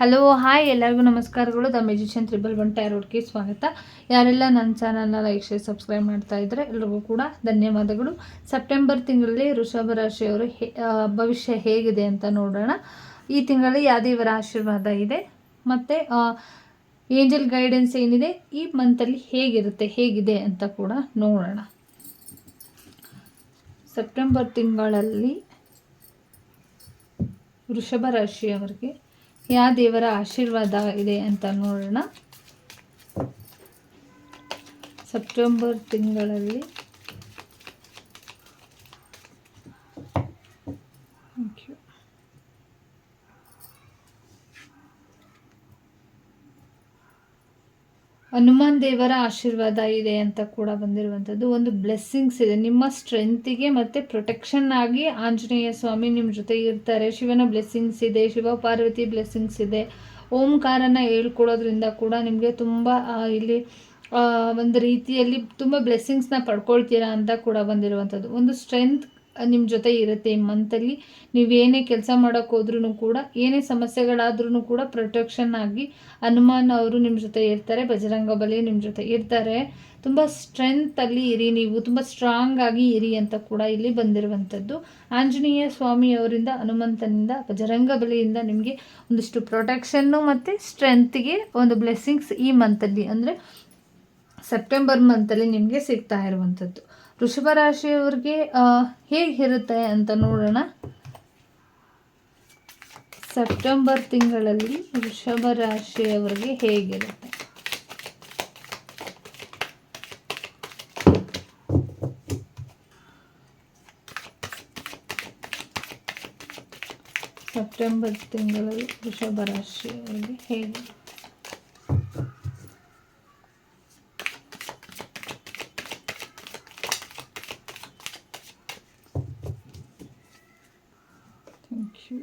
Hello hi ಎಲ್ಲರಿಗೂ ನಮಸ್ಕಾರಗಳು. The magician triple one ಟ್ಯಾರೋಡ್ಗೆ ಸ್ವಾಗತ. ಯಾರೆಲ್ಲ ನನ್ನ ಚಾನಲ್ನ ಲೈಕ್ ಶೇರ್ ಸಬ್ಸ್ಕ್ರೈಬ್ ಮಾಡ್ತಾ ಇದ್ದರೆ ಎಲ್ರಿಗೂ ಕೂಡ ಧನ್ಯವಾದಗಳು. ಸೆಪ್ಟೆಂಬರ್ ತಿಂಗಳಲ್ಲಿ ವೃಷಭ ರಾಶಿಯವರು ಭವಿಷ್ಯ ಹೇಗಿದೆ ಅಂತ ನೋಡೋಣ. ಈ ತಿಂಗಳಲ್ಲಿ ಯಾದೇವರ ಆಶೀರ್ವಾದ ಇದೆ. ಮತ್ತು ಏಂಜಲ್ ಗೈಡೆನ್ಸ್ ಏನಿದೆ? ಈ ಮಂತಲ್ಲಿ ಹೇಗಿರುತ್ತೆ, ಹೇಗಿದೆ ಅಂತ ಕೂಡ ನೋಡೋಣ. ಸೆಪ್ಟೆಂಬರ್ ತಿಂಗಳಲ್ಲಿ ವೃಷಭ ರಾಶಿಯವರಿಗೆ ಯಾವ ದೇವರ ಆಶೀರ್ವಾದ ಇದೆ ಅಂತ ನೋಡೋಣ. ಸೆಪ್ಟೆಂಬರ್ ತಿಂಗಳಲ್ಲಿ ಹನುಮಾನ್ ದೇವರ ಆಶೀರ್ವಾದ ಇದೆ ಅಂತ ಕೂಡ ಬಂದಿರುವಂಥದ್ದು. ಒಂದು ಬ್ಲೆಸ್ಸಿಂಗ್ಸ್ ಇದೆ. ನಿಮ್ಮ ಸ್ಟ್ರೆಂತಿಗೆ ಮತ್ತು ಪ್ರೊಟೆಕ್ಷನ್ ಆಗಿ ಆಂಜನೇಯ ಸ್ವಾಮಿ ನಿಮ್ಮ ಜೊತೆ ಇರ್ತಾರೆ. ಶಿವನ ಬ್ಲೆಸ್ಸಿಂಗ್ಸ್ ಇದೆ, ಶಿವ ಪಾರ್ವತಿ ಬ್ಲೆಸ್ಸಿಂಗ್ಸ್ ಇದೆ. ಓಂಕಾರನ ಹೇಳ್ಕೊಡೋದ್ರಿಂದ ಕೂಡ ನಿಮಗೆ ತುಂಬ ಇಲ್ಲಿ ಒಂದು ರೀತಿಯಲ್ಲಿ ತುಂಬ ಬ್ಲೆಸ್ಸಿಂಗ್ಸ್ನ ಪಡ್ಕೊಳ್ತೀರಾ ಅಂತ ಕೂಡ ಬಂದಿರುವಂಥದ್ದು. ಒಂದು ಸ್ಟ್ರೆಂತ್ ನಿಮ್ಮ ಜೊತೆ ಇರುತ್ತೆ ಈ ಮಂತಲ್ಲಿ ನೀವೇನೇ ಕೆಲಸ ಮಾಡೋಕೆ ಹೋದ್ರೂ ಕೂಡ, ಏನೇ ಸಮಸ್ಯೆಗಳಾದ್ರೂ ಕೂಡ ಪ್ರೊಟೆಕ್ಷನ್ ಆಗಿ ಹನುಮಾನ್ ಅವರು ನಿಮ್ಮ ಜೊತೆ ಇರ್ತಾರೆ, ಬಜರಂಗ ಬಲಿ ನಿಮ್ಮ ಜೊತೆ ಇರ್ತಾರೆ. ತುಂಬ ಸ್ಟ್ರೆಂತಲ್ಲಿ ಇರಿ ನೀವು, ತುಂಬ ಸ್ಟ್ರಾಂಗ್ ಆಗಿ ಇರಿ ಅಂತ ಕೂಡ ಇಲ್ಲಿ ಬಂದಿರುವಂಥದ್ದು. ಆಂಜನೇಯ ಸ್ವಾಮಿ ಅವರಿಂದ, ಹನುಮಂತನಿಂದ, ಬಜರಂಗ ಬಲಿಯಿಂದ ನಿಮಗೆ ಒಂದಿಷ್ಟು ಪ್ರೊಟೆಕ್ಷನ್ನು ಮತ್ತು ಸ್ಟ್ರೆಂತ್ಗೆ ಒಂದು ಬ್ಲೆಸ್ಸಿಂಗ್ಸ್ ಈ ಮಂತಲ್ಲಿ ಅಂದರೆ ಸೆಪ್ಟೆಂಬರ್ ಮಂತಲ್ಲಿ ನಿಮಗೆ ಸಿಗ್ತಾ ಇರುವಂಥದ್ದು. ವೃಷಭ ರಾಶಿಯವರಿಗೆ ಹೇಗಿರುತ್ತೆ ಅಂತ ನೋಡೋಣ. ಸೆಪ್ಟೆಂಬರ್ ತಿಂಗಳಲ್ಲಿ ವೃಷಭ ರಾಶಿಯವರಿಗೆ ಹೇಗಿರುತ್ತೆ? ಸೆಪ್ಟೆಂಬರ್ ತಿಂಗಳಲ್ಲಿ ವೃಷಭ ರಾಶಿಯವರಿಗೆ ಹೇಗೆ ಥ್ಯಾಂಕ್ ಯು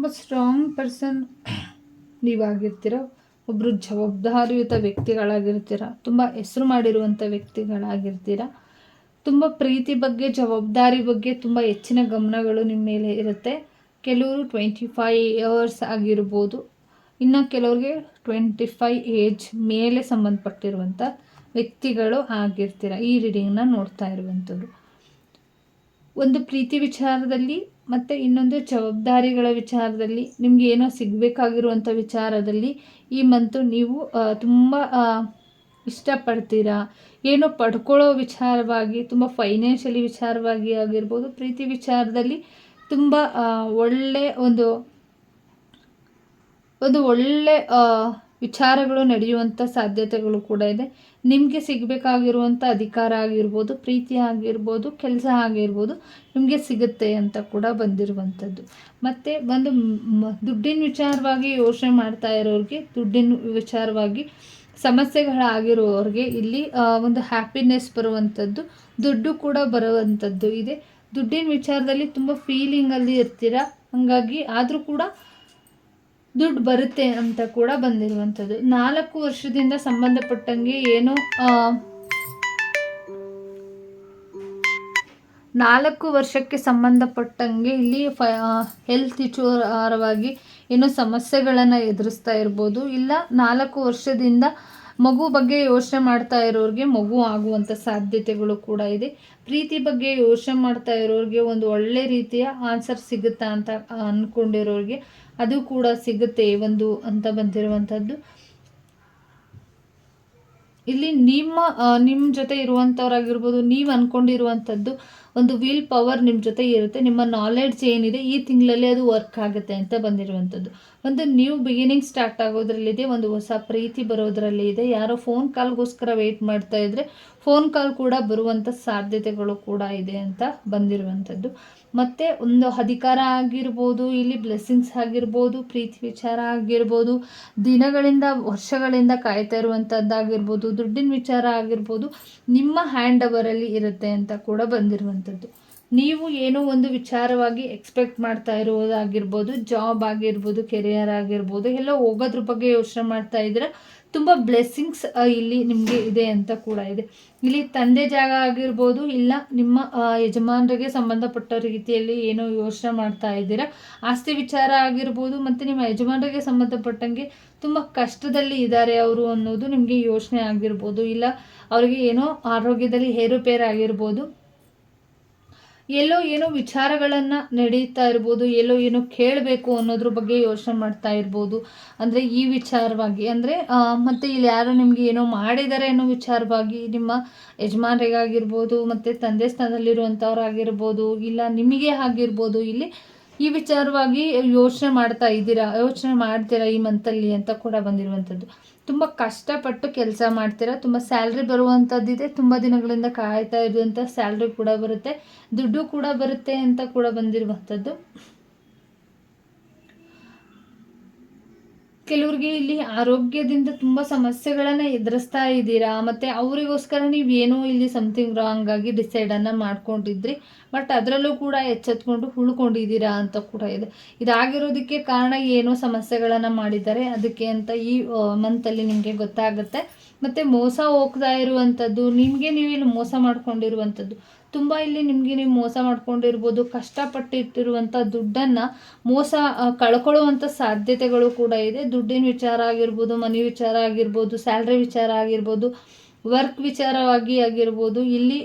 ತುಂಬ ಸ್ಟ್ರಾಂಗ್ ಪರ್ಸನ್ ನೀವಾಗಿರ್ತೀರ. ಒಬ್ಬರು ಜವಾಬ್ದಾರಿಯುತ ವ್ಯಕ್ತಿಗಳಾಗಿರ್ತೀರ. ತುಂಬ ಹೆಸರು ಮಾಡಿರುವಂಥ ವ್ಯಕ್ತಿಗಳಾಗಿರ್ತೀರ. ತುಂಬ ಪ್ರೀತಿ ಬಗ್ಗೆ, ಜವಾಬ್ದಾರಿ ಬಗ್ಗೆ ತುಂಬ ಹೆಚ್ಚಿನ ಗಮನಗಳು ನಿಮ್ಮ ಮೇಲೆ ಇರುತ್ತೆ. ಕೆಲವರು ಟ್ವೆಂಟಿ ಫೈ ಇಯರ್ಸ್ ಆಗಿರ್ಬೋದು. ಇನ್ನು ಕೆಲವ್ರಿಗೆ ಟ್ವೆಂಟಿ ಫೈ ಏಜ್ ಮೇಲೆ ಸಂಬಂಧಪಟ್ಟಿರುವಂಥ ವ್ಯಕ್ತಿಗಳು ಆಗಿರ್ತೀರ. ಈ ರೀಡಿಂಗ್ನ ನೋಡ್ತಾ ಇರುವಂಥವ್ರು. ಒಂದು ಪ್ರೀತಿ ವಿಚಾರದಲ್ಲಿ ಮತ್ತು ಇನ್ನೊಂದು ಜವಾಬ್ದಾರಿಗಳ ವಿಚಾರದಲ್ಲಿ ನಿಮಗೆ ಏನೋ ಸಿಗಬೇಕಾಗಿರುವಂಥ ವಿಚಾರದಲ್ಲಿ ಈ ಮಂತು ನೀವು ತುಂಬ ಇಷ್ಟಪಡ್ತೀರಾ? ಏನೋ ಪಡ್ಕೊಳ್ಳೋ ವಿಚಾರವಾಗಿ, ತುಂಬ ಫೈನಾನ್ಷಿಯಲಿ ವಿಚಾರವಾಗಿ ಆಗಿರ್ಬೋದು, ಪ್ರೀತಿ ವಿಚಾರದಲ್ಲಿ ತುಂಬ ಒಳ್ಳೆ ಒಂದು ಒಂದು ಒಳ್ಳೆ ವಿಚಾರಗಳು ನಡೆಯುವಂಥ ಸಾಧ್ಯತೆಗಳು ಕೂಡ ಇದೆ. ನಿಮಗೆ ಸಿಗಬೇಕಾಗಿರುವಂಥ ಅಧಿಕಾರ ಆಗಿರ್ಬೋದು, ಪ್ರೀತಿ ಆಗಿರ್ಬೋದು, ಕೆಲಸ ಆಗಿರ್ಬೋದು ನಿಮಗೆ ಸಿಗುತ್ತೆ ಅಂತ ಕೂಡ ಬಂದಿರುವಂಥದ್ದು. ಮತ್ತು ಒಂದು ದುಡ್ಡಿನ ವಿಚಾರವಾಗಿ ಯೋಚನೆ ಮಾಡ್ತಾ ಇರೋರಿಗೆ, ದುಡ್ಡಿನ ವಿಚಾರವಾಗಿ ಸಮಸ್ಯೆಗಳಾಗಿರುವವ್ರಿಗೆ ಇಲ್ಲಿ ಒಂದು ಹ್ಯಾಪಿನೆಸ್ ಬರುವಂಥದ್ದು, ದುಡ್ಡು ಕೂಡ ಬರುವಂಥದ್ದು ಇದೆ. ದುಡ್ಡಿನ ವಿಚಾರದಲ್ಲಿ ತುಂಬ ಫೀಲಿಂಗಲ್ಲಿ ಇರ್ತೀರ? ಹಾಗಾಗಿ ಆದರೂ ಕೂಡ ದುಡ್ಡು ಬರುತ್ತೆ ಅಂತ ಕೂಡ ಬಂದಿರುವಂಥದ್ದು. ನಾಲ್ಕು ವರ್ಷದಿಂದ ಸಂಬಂಧಪಟ್ಟಂಗೆ ಏನು ನಾಲ್ಕು ವರ್ಷಕ್ಕೆ ಸಂಬಂಧಪಟ್ಟಂಗೆ ಇಲ್ಲಿ ಹೆಲ್ತ್ ವಿಚಾರವಾಗಿ ಏನೋ ಸಮಸ್ಯೆಗಳನ್ನು ಎದುರಿಸ್ತಾ ಇರ್ಬೋದು. ಇಲ್ಲ, ನಾಲ್ಕು ವರ್ಷದಿಂದ ಮಗು ಬಗ್ಗೆ ಯೋಚನೆ ಮಾಡ್ತಾ ಇರೋರಿಗೆ ಮಗು ಆಗುವಂಥ ಸಾಧ್ಯತೆಗಳು ಕೂಡ ಇದೆ. ಪ್ರೀತಿ ಬಗ್ಗೆ ಯೋಚನೆ ಮಾಡ್ತಾ ಇರೋರಿಗೆ ಒಂದು ಒಳ್ಳೆ ರೀತಿಯ ಆನ್ಸರ್ ಸಿಗುತ್ತಾ ಅಂತ ಅಂದ್ಕೊಂಡಿರೋರಿಗೆ ಅದು ಕೂಡ ಸಿಗುತ್ತೆ ಒಂದು ಅಂತ ಬಂದಿರುವಂಥದ್ದು. ಇಲ್ಲಿ ನಿಮ್ಮ ನಿಮ್ಮ ಜೊತೆ ಇರುವಂಥವ್ರಾಗಿರ್ಬೋದು, ನೀವು ಅಂದ್ಕೊಂಡಿರುವಂಥದ್ದು ಒಂದು ವಿಲ್ ಪವರ್ ನಿಮ್ಮ ಜೊತೆ ಇರುತ್ತೆ. ನಿಮ್ಮ ನಾಲೆಡ್ಜ್ ಏನಿದೆ ಈ ತಿಂಗಳಲ್ಲಿ ಅದು ವರ್ಕ್ ಆಗುತ್ತೆ ಅಂತ ಬಂದಿರುವಂಥದ್ದು. ಒಂದು ನ್ಯೂ ಬಿಗಿನಿಂಗ್ ಸ್ಟಾರ್ಟ್ ಆಗೋದ್ರಲ್ಲಿದೆ, ಒಂದು ಹೊಸ ಪ್ರೀತಿ ಬರೋದ್ರಲ್ಲಿ ಇದೆ ಯಾರೋ ಫೋನ್ ಕಾಲ್ಗೋಸ್ಕರ ವೆಯ್ಟ್ ಮಾಡ್ತಾ ಇದ್ರೆ ಫೋನ್ ಕಾಲ್ ಕೂಡ ಬರುವಂಥ ಸಾಧ್ಯತೆಗಳು ಕೂಡ ಇದೆ ಅಂತ ಬಂದಿರುವಂಥದ್ದು. ಮತ್ತು ಒಂದು ಅಧಿಕಾರ ಆಗಿರ್ಬೋದು, ಇಲ್ಲಿ ಬ್ಲೆಸ್ಸಿಂಗ್ಸ್ ಆಗಿರ್ಬೋದು, ಪ್ರೀತಿ ವಿಚಾರ ಆಗಿರ್ಬೋದು, ದಿನಗಳಿಂದ, ವರ್ಷಗಳಿಂದ ಕಾಯ್ತಾ ಇರುವಂಥದ್ದಾಗಿರ್ಬೋದು ದುಡ್ಡಿನ ವಿಚಾರ ಆಗಿರ್ಬೋದು, ನಿಮ್ಮ ಹ್ಯಾಂಡ್ ಅವರಲ್ಲಿ ಇರುತ್ತೆ ಅಂತ ಕೂಡ ಬಂದಿರುವಂಥದ್ದು ನೀವು ಏನೋ ಒಂದು ವಿಚಾರವಾಗಿ ಎಕ್ಸ್ಪೆಕ್ಟ್ ಮಾಡ್ತಾ ಇರೋದಾಗಿರ್ಬೋದು ಜಾಬ್ ಆಗಿರ್ಬೋದು ಕೆರಿಯರ್ ಆಗಿರ್ಬೋದು, ಎಲ್ಲ ಹೋಗೋದ್ರ ಬಗ್ಗೆ ಯೋಚನೆ ಮಾಡ್ತಾ ಇದ್ರೆ ತುಂಬ ಬ್ಲೆಸ್ಸಿಂಗ್ಸ್ ಇಲ್ಲಿ ನಿಮಗೆ ಇದೆ ಅಂತ ಕೂಡ ಇದೆ. ಇಲ್ಲಿ ತಂದೆ ಜಾಗ ಆಗಿರ್ಬೋದು, ಇಲ್ಲ ನಿಮ್ಮ ಯಜಮಾನರಿಗೆ ಸಂಬಂಧಪಟ್ಟ ರೀತಿಯಲ್ಲಿ ಏನೋ ಯೋಚನೆ ಮಾಡ್ತಾ ಇದ್ದೀರಾ? ಆಸ್ತಿ ವಿಚಾರ ಆಗಿರ್ಬೋದು, ಮತ್ತು ನಿಮ್ಮ ಯಜಮಾನರಿಗೆ ಸಂಬಂಧಪಟ್ಟಂಗೆ ತುಂಬ ಕಷ್ಟದಲ್ಲಿ ಇದ್ದಾರೆ ಅವರು ಅನ್ನೋದು ನಿಮಗೆ ಯೋಚನೆ ಆಗಿರ್ಬೋದು, ಇಲ್ಲ ಅವರಿಗೆ ಏನೋ ಆರೋಗ್ಯದಲ್ಲಿ ಏರುಪೇರು ಆಗಿರ್ಬೋದು ಎಲ್ಲೋ ಏನೋ ವಿಚಾರಗಳನ್ನು ನಡೀತಾ ಇರ್ಬೋದು, ಎಲ್ಲೋ ಏನೋ ಕೇಳಬೇಕು ಅನ್ನೋದ್ರ ಬಗ್ಗೆ ಯೋಚನೆ ಮಾಡ್ತಾ ಇರ್ಬೋದು. ಅಂದರೆ ಈ ವಿಚಾರವಾಗಿ, ಅಂದರೆ ಮತ್ತು ಇಲ್ಲಿ ಯಾರೋ ನಿಮಗೆ ಏನೋ ಮಾಡಿದ್ದಾರೆ ಅನ್ನೋ ವಿಚಾರವಾಗಿ ನಿಮ್ಮ ಯಜಮಾನರಿಗಾಗಿರ್ಬೋದು, ಮತ್ತು ತಂದೆ ಸ್ಥಾನದಲ್ಲಿರುವಂಥವ್ರಾಗಿರ್ಬೋದು ಇಲ್ಲ ನಿಮಗೆ ಆಗಿರ್ಬೋದು, ಇಲ್ಲಿ ಈ ವಿಚಾರವಾಗಿ ಯೋಚನೆ ಮಾಡ್ತಾ ಇದ್ದೀರಾ, ಯೋಚನೆ ಮಾಡ್ತೀರಾ ಈ ಮಂತಲ್ಲಿ ಅಂತ ಕೂಡ ಬಂದಿರುವಂಥದ್ದು. ತುಂಬ ಕಷ್ಟಪಟ್ಟು ಕೆಲಸ ಮಾಡ್ತೀರಾ, ತುಂಬ ಸ್ಯಾಲ್ರಿ ಬರುವಂಥದ್ದಿದೆ ತುಂಬ ದಿನಗಳಿಂದ ಕಾಯ್ತಾ ಇರುವಂಥ ಸ್ಯಾಲ್ರಿ ಕೂಡ ಬರುತ್ತೆ, ದುಡ್ಡು ಕೂಡ ಬರುತ್ತೆ ಅಂತ ಕೂಡ ಬಂದಿರುವಂಥದ್ದು. ಕೆಲವ್ರಿಗೆ ಇಲ್ಲಿ ಆರೋಗ್ಯದಿಂದ ತುಂಬ ಸಮಸ್ಯೆಗಳನ್ನು ಎದುರಿಸ್ತಾ ಇದ್ದೀರಾ? ಮತ್ತು ಅವರಿಗೋಸ್ಕರ ನೀವು ಏನೋ ಇಲ್ಲಿ ಸಮಥಿಂಗ್ ರಾಂಗ್ ಆಗಿ ಡಿಸೈಡನ್ನು ಮಾಡ್ಕೊಂಡಿದ್ರಿ ಬಟ್ ಅದರಲ್ಲೂ ಕೂಡ ಎಚ್ಚೆತ್ಕೊಂಡು ಉಳ್ಕೊಂಡಿದ್ದೀರಾ ಅಂತ ಕೂಡ ಇದೆ. ಇದಾಗಿರೋದಕ್ಕೆ ಕಾರಣ ಏನೋ ಸಮಸ್ಯೆಗಳನ್ನು ಮಾಡಿದ್ದಾರೆ, ಅದಕ್ಕೆ ಅಂತ ಈ ಮಂತಲ್ಲಿ ನಿಮಗೆ ಗೊತ್ತಾಗುತ್ತೆ. ಮತ್ತು ಮೋಸ ಹೋಗ್ತಾ ಇರುವಂಥದ್ದು ನಿಮಗೆ ನೀವು ಇಲ್ಲಿ ಮೋಸ ಮಾಡ್ಕೊಂಡಿರುವಂಥದ್ದು ತುಂಬ ಇಲ್ಲಿ ನಿಮಗೆ ನೀವು ಮೋಸ ಮಾಡ್ಕೊಂಡಿರ್ಬೋದು ಕಷ್ಟಪಟ್ಟಿಟ್ಟಿರುವಂಥ ದುಡ್ಡನ್ನು ಮೋಸ ಕಳ್ಕೊಳ್ಳುವಂಥ ಸಾಧ್ಯತೆಗಳು ಕೂಡ ಇದೆ. ದುಡ್ಡಿನ ವಿಚಾರ ಆಗಿರ್ಬೋದು, ಮನೆ ವಿಚಾರ ಆಗಿರ್ಬೋದು, ಸ್ಯಾಲ್ರಿ ವಿಚಾರ ಆಗಿರ್ಬೋದು, ವರ್ಕ್ ವಿಚಾರವಾಗಿ ಆಗಿರ್ಬೋದು, ಇಲ್ಲಿ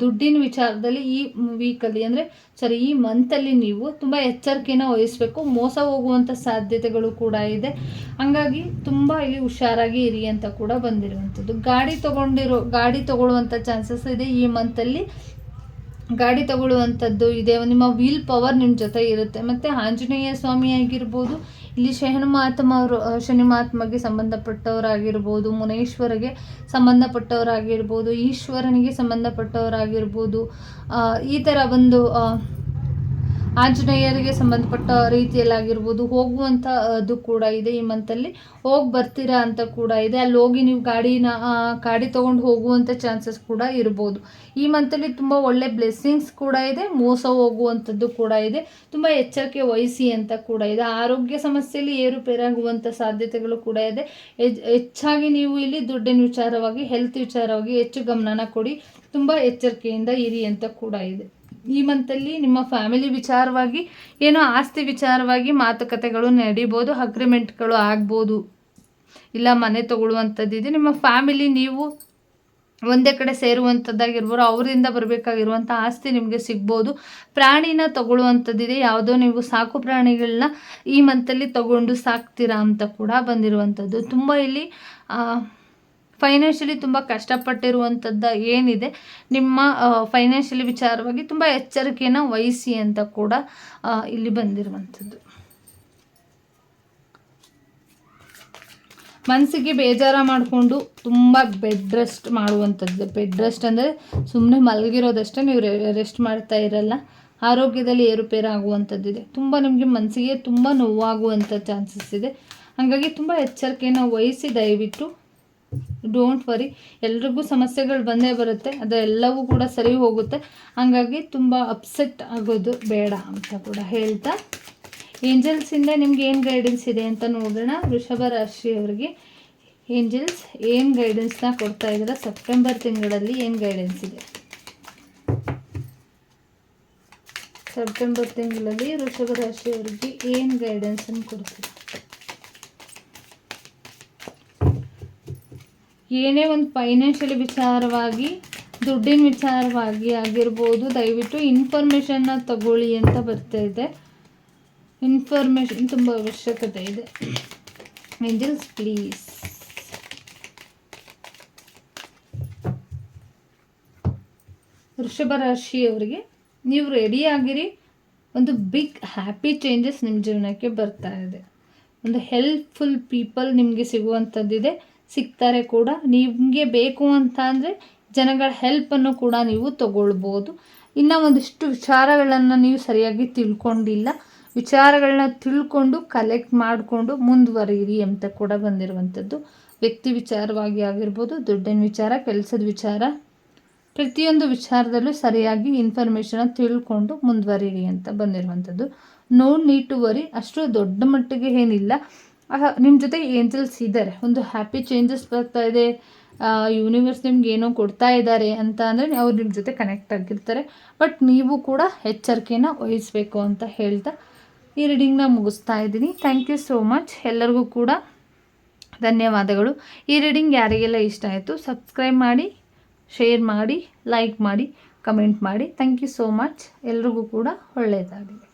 ದುಡ್ಡಿನ ವಿಚಾರದಲ್ಲಿ ಈ ವೀಕಲ್ಲಿ ಅಂದರೆ ಸಾರಿ ಈ ಮಂತಲ್ಲಿ ನೀವು ತುಂಬ ಎಚ್ಚರಿಕೆನ ವಹಿಸಬೇಕು, ಮೋಸ ಹೋಗುವಂಥ ಸಾಧ್ಯತೆಗಳು ಕೂಡ ಇದೆ. ಹಂಗಾಗಿ ತುಂಬ ಇಲ್ಲಿ ಹುಷಾರಾಗಿ ಇರಿ ಅಂತ ಕೂಡ ಬಂದಿರುವಂಥದ್ದು ಗಾಡಿ ತೊಗೊಂಡಿರೋ, ಗಾಡಿ ತೊಗೊಳ್ಳುವಂಥ ಚಾನ್ಸಸ್ ಇದೆ ಈ ಮಂತಲ್ಲಿ. ಗಾಡಿ ತಗೊಳ್ಳುವಂಥದ್ದು ಇದೆ. ನಿಮ್ಮ ವೀಲ್ ಪವರ್ ನಿಮ್ಮ ಜೊತೆ ಇರುತ್ತೆ. ಮತ್ತು ಆಂಜನೇಯ ಸ್ವಾಮಿ ಆಗಿರ್ಬೋದು, ಇಲ್ಲಿ ಶಹನ ಮಹಾತ್ಮ ಅವರು ಶನಿ ಮಹಾತ್ಮಗೆ ಸಂಬಂಧಪಟ್ಟವರಾಗಿರ್ಬೋದು, ಮುನೇಶ್ವರಿಗೆ ಸಂಬಂಧಪಟ್ಟವರಾಗಿರ್ಬೋದು, ಈಶ್ವರನಿಗೆ ಸಂಬಂಧಪಟ್ಟವರಾಗಿರ್ಬೋದು ಈ ಥರ ಒಂದು ಆಂಜನೇಯರಿಗೆ ಸಂಬಂಧಪಟ್ಟ ರೀತಿಯಲ್ಲಾಗಿರ್ಬೋದು ಹೋಗುವಂಥ ಅದು ಕೂಡ ಇದೆ ಈ ಮಂತಲ್ಲಿ ಹೋಗಿ ಬರ್ತೀರಾ ಅಂತ ಕೂಡ ಇದೆ. ಅಲ್ಲಿ ಹೋಗಿ ನೀವು ಗಾಡಿನ ಗಾಡಿ ತೊಗೊಂಡು ಹೋಗುವಂಥ ಚಾನ್ಸಸ್ ಕೂಡ ಇರ್ಬೋದು. ಈ ಮಂತಲ್ಲಿ ತುಂಬ ಒಳ್ಳೆ ಬ್ಲೆಸ್ಸಿಂಗ್ಸ್ ಕೂಡ ಇದೆ, ಮೋಸ ಹೋಗುವಂಥದ್ದು ಕೂಡ ಇದೆ. ತುಂಬ ಎಚ್ಚರಿಕೆ ವಹಿಸಿ ಅಂತ ಕೂಡ ಇದೆ. ಆರೋಗ್ಯ ಸಮಸ್ಯೆಯಲ್ಲಿ ಏರುಪೇರಾಗುವಂಥ ಸಾಧ್ಯತೆಗಳು ಕೂಡ ಇದೆ. ಹೆಚ್- ಹೆಚ್ಚಾಗಿ ನೀವು ಇಲ್ಲಿ ದುಡ್ಡಿನ ವಿಚಾರವಾಗಿ ಹೆಲ್ತ್ ವಿಚಾರವಾಗಿ ಹೆಚ್ಚು ಗಮನನ ಕೊಡಿ. ತುಂಬ ಎಚ್ಚರಿಕೆಯಿಂದ ಇರಿ ಅಂತ ಕೂಡ ಇದೆ. ಈ ಮಂತಲ್ಲಿ ನಿಮ್ಮ ಫ್ಯಾಮಿಲಿ ವಿಚಾರವಾಗಿ ಏನೋ ಆಸ್ತಿ ವಿಚಾರವಾಗಿ ಮಾತುಕತೆಗಳು ನಡಿಬೋದು ಅಗ್ರಿಮೆಂಟ್ಗಳು ಆಗ್ಬೋದು. ಇಲ್ಲ, ಮನೆ ತಗೊಳ್ಳುವಂಥದ್ದಿದೆ ನಿಮ್ಮ ಫ್ಯಾಮಿಲಿ ನೀವು ಒಂದೇ ಕಡೆ ಸೇರುವಂಥದ್ದಾಗಿರ್ಬೋದು, ಅವರಿಂದ ಬರಬೇಕಾಗಿರುವಂಥ ಆಸ್ತಿ ನಿಮಗೆ ಸಿಗ್ಬೋದು. ಪ್ರಾಣಿನ ತಗೊಳ್ಳುವಂಥದ್ದಿದೆ ಯಾವುದೋ ನೀವು ಸಾಕು ಪ್ರಾಣಿಗಳನ್ನ ಈ ಮಂತಲ್ಲಿ ತಗೊಂಡು ಸಾಕ್ತೀರಾ ಅಂತ ಕೂಡ ಬಂದಿರುವಂಥದ್ದು. ತುಂಬ ಇಲ್ಲಿ ಫೈನಾನ್ಷಿಯಲಿ ತುಂಬ ಕಷ್ಟಪಟ್ಟಿರುವಂಥದ್ದು ಏನಿದೆ, ನಿಮ್ಮ ಫೈನಾನ್ಷಿಯಲಿ ವಿಚಾರವಾಗಿ ತುಂಬ ಎಚ್ಚರಿಕೆಯನ್ನು ವಹಿಸಿ ಅಂತ ಕೂಡ ಇಲ್ಲಿ ಬಂದಿರುವಂಥದ್ದು ಮನಸ್ಸಿಗೆ ಬೇಜಾರ ಮಾಡಿಕೊಂಡು ತುಂಬ ಬೆಡ್ ರೆಸ್ಟ್ ಮಾಡುವಂಥದ್ದು ಬೆಡ್ ರೆಸ್ಟ್ ಅಂದರೆ ಸುಮ್ಮನೆ ಮಲಗಿರೋದಷ್ಟೇ ನೀವು ರೆಸ್ಟ್ ಮಾಡ್ತಾ ಇರಲ್ಲ. ಆರೋಗ್ಯದಲ್ಲಿ ಏರುಪೇರು ಆಗುವಂಥದ್ದಿದೆ ತುಂಬ ನಿಮಗೆ ಮನಸ್ಸಿಗೆ ತುಂಬ ನೋವಾಗುವಂಥ ಚಾನ್ಸಸ್ ಇದೆ. ಹಾಗಾಗಿ ತುಂಬ ಎಚ್ಚರಿಕೆಯನ್ನು ವಹಿಸಿ ದಯವಿಟ್ಟು ಡೋಂಟ್ ವರಿ ಎಲ್ರಿಗೂ ಸಮಸ್ಯೆಗಳು ಬಂದೇ ಬರುತ್ತೆ. ಅದೆಲ್ಲವೂ ಕೂಡ ಸರಿ ಹೋಗುತ್ತೆ. ಹಾಗಾಗಿ ತುಂಬ ಅಪ್ಸೆಟ್ ಆಗೋದು ಬೇಡ ಅಂತ ಕೂಡ ಹೇಳ್ತಾ. ಏಂಜಲ್ಸಿಂದ ನಿಮ್ಗೆ ಏನು ಗೈಡೆನ್ಸ್ ಇದೆ ಅಂತ ನೋಡೋಣ. ವೃಷಭ ರಾಶಿಯವರಿಗೆ ಏಂಜಲ್ಸ್ ಏನು ಗೈಡೆನ್ಸ್ನ ಕೊಡ್ತಾ ಇದ್ದಾರೆ? ಸೆಪ್ಟೆಂಬರ್ ತಿಂಗಳಲ್ಲಿ ಏನು ಗೈಡೆನ್ಸ್ ಇದೆ? ಸೆಪ್ಟೆಂಬರ್ ತಿಂಗಳಲ್ಲಿ ವೃಷಭ ರಾಶಿಯವರಿಗೆ ಏನು ಗೈಡೆನ್ಸನ್ನು ಕೊಡ್ತೀರಾ? ಏನೇ ಒಂದು ಫೈನಾನ್ಷಿಯಲ್ ವಿಚಾರವಾಗಿ, ದುಡ್ಡಿನ ವಿಚಾರವಾಗಿ ಆಗಿರ್ಬೋದು, ದಯವಿಟ್ಟು ಇನ್ಫಾರ್ಮೇಷನ್ನ ತಗೊಳ್ಳಿ ಅಂತ ಬರ್ತಾ ಇದೆ. ಇನ್ಫಾರ್ಮೇಷನ್ ತುಂಬ ಅವಶ್ಯಕತೆ ಇದೆ. ಏಂಜಲ್ಸ್ ಪ್ಲೀಸ್ ವೃಷಭ ರಾಶಿಯವರಿಗೆ ನೀವು ರೆಡಿ ಆಗಿರಿ. ಒಂದು ಬಿಗ್ ಹ್ಯಾಪಿ ಚೇಂಜಸ್ ನಿಮ್ಮ ಜೀವನಕ್ಕೆ ಬರ್ತಾ ಇದೆ. ಒಂದು ಹೆಲ್ಪ್ಫುಲ್ ಪೀಪಲ್ ನಿಮಗೆ ಸಿಗುವಂಥದ್ದಿದೆ. ಸಿಗ್ತಾರೆ ಕೂಡ. ನಿಮಗೆ ಬೇಕು ಅಂತ ಅಂದರೆ ಜನಗಳ ಹೆಲ್ಪನ್ನು ಕೂಡ ನೀವು ತಗೊಳ್ಬೋದು. ಇನ್ನು ಒಂದಿಷ್ಟು ವಿಚಾರಗಳನ್ನು ನೀವು ಸರಿಯಾಗಿ ತಿಳ್ಕೊಂಡಿಲ್ಲ. ವಿಚಾರಗಳನ್ನ ತಿಳ್ಕೊಂಡು ಕಲೆಕ್ಟ್ ಮಾಡಿಕೊಂಡು ಮುಂದುವರಿಯಿರಿ ಅಂತ ಕೂಡ ಬಂದಿರುವಂಥದ್ದು. ವ್ಯಕ್ತಿ ವಿಚಾರವಾಗಿ ಆಗಿರ್ಬೋದು, ದುಡ್ಡಿನ ವಿಚಾರ, ಕೆಲಸದ ವಿಚಾರ, ಪ್ರತಿಯೊಂದು ವಿಚಾರದಲ್ಲೂ ಸರಿಯಾಗಿ ಇನ್ಫಾರ್ಮೇಷನ್ ತಿಳ್ಕೊಂಡು ಮುಂದುವರಿಯಿರಿ ಅಂತ ಬಂದಿರುವಂಥದ್ದು. ನೋ ನೀಡ್ ಟು ವರಿ ಅಷ್ಟು ದೊಡ್ಡ ಮಟ್ಟಿಗೆ ಏನಿಲ್ಲ. ನಿಮ್ಮ ಜೊತೆ ಏಂಜಲ್ಸ್ ಇದ್ದಾರೆ ಒಂದು ಹ್ಯಾಪಿ ಚೇಂಜಸ್ ಬರ್ತಾ ಇದೆ. ಯೂನಿವರ್ಸ್ ನಿಮ್ಗೆ ಏನೋ ಕೊಡ್ತಾ ಇದ್ದಾರೆ ಅಂತ ಅಂದರೆ ಅವ್ರು ನಿಮ್ಮ ಜೊತೆ ಕನೆಕ್ಟ್ ಆಗಿರ್ತಾರೆ. ಬಟ್ ನೀವು ಕೂಡ ಎಚ್ಚರಿಕೆನ ವಹಿಸಬೇಕು ಅಂತ ಹೇಳ್ತಾ ಈ ರೀಡಿಂಗ್ನ ಮುಗಿಸ್ತಾ ಇದ್ದೀನಿ. ಥ್ಯಾಂಕ್ ಯು ಸೋ ಮಚ್ ಎಲ್ಲರಿಗೂ ಕೂಡ ಧನ್ಯವಾದಗಳು. ಈ ರೀಡಿಂಗ್ ಯಾರಿಗೆಲ್ಲ ಇಷ್ಟ ಆಯಿತು ಸಬ್ಸ್ಕ್ರೈಬ್ ಮಾಡಿ ಶೇರ್ ಮಾಡಿ ಲೈಕ್ ಮಾಡಿ ಕಮೆಂಟ್ ಮಾಡಿ. ಥ್ಯಾಂಕ್ ಯು ಸೋ ಮಚ್ ಎಲ್ರಿಗೂ ಕೂಡ ಒಳ್ಳೆಯದಾಗಲಿ